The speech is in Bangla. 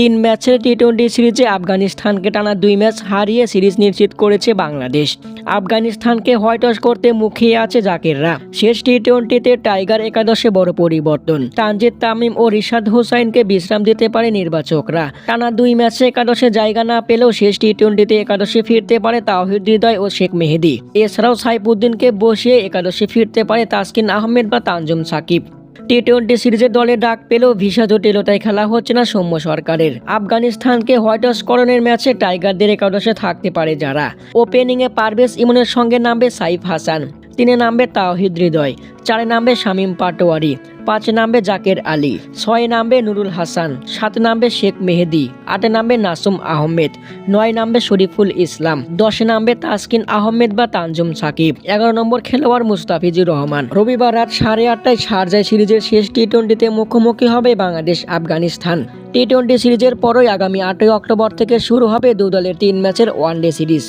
তিন ম্যাচের টি টোয়েন্টি সিরিজে আফগানিস্তানকে টানা দুই ম্যাচ হারিয়ে সিরিজ নিশ্চিত করেছে বাংলাদেশ। আফগানিস্তানকে হোয়াইট করতে মুখিয়ে আছে জাকিররা। শেষ টি টোয়েন্টিতে টাইগার একাদশে বড় পরিবর্তন। তানজিদ তামিম ও রিশাদ হোসাইনকে বিশ্রাম দিতে পারে নির্বাচকরা। টানা দুই ম্যাচে একাদশে জায়গা না পেলেও শেষ টি টোয়েন্টিতে একাদশে ফিরতে পারে তাওহিদ হৃদয় ও শেখ মেহেদি। এছাড়াও সাইফুদ্দিনকে বসিয়ে একাদশে ফিরতে পারে তাসকিন আহমেদ বা তানজুম সাকিব। টি টোয়েন্টি সিরিজের দলে ডাক পেলেও ভিসা জটিলতায় খেলা হচ্ছে না সৌম্য সরকারের। আফগানিস্তানকে হোয়াইট করণের ম্যাচে টাইগারদের একাদশে থাকতে পারে যারা। ওপেনিংয়ে পারভেজ ইমনের সঙ্গে নামবে সাইফ হাসান। তিনে নামবে তাওহিদ হৃদয়, চারে নামবে শামীম পাটোয়ারি, পাঁচে নামবে জাকের আলী, ছয়ে নামবে নুরুল হাসান, সাত নামবে শেখ মেহেদি, আটে নামবে নাসুম আহমেদ, নয় নামবে শরীফুল ইসলাম, দশে নামবে তাসকিন আহমেদ বা তানজুম সাকিব, এগারো নম্বর খেলোয়াড় মুস্তাফিজুর রহমান। রবিবার রাত সাড়ে আটটায় শারজায় সিরিজের শেষ টি টোয়েন্টিতে মুখোমুখি হবে বাংলাদেশ আফগানিস্তান। টি টোয়েন্টি সিরিজের পরই আগামী আটই অক্টোবর থেকে শুরু হবে দু দলের তিন ম্যাচের ওয়ানডে সিরিজ।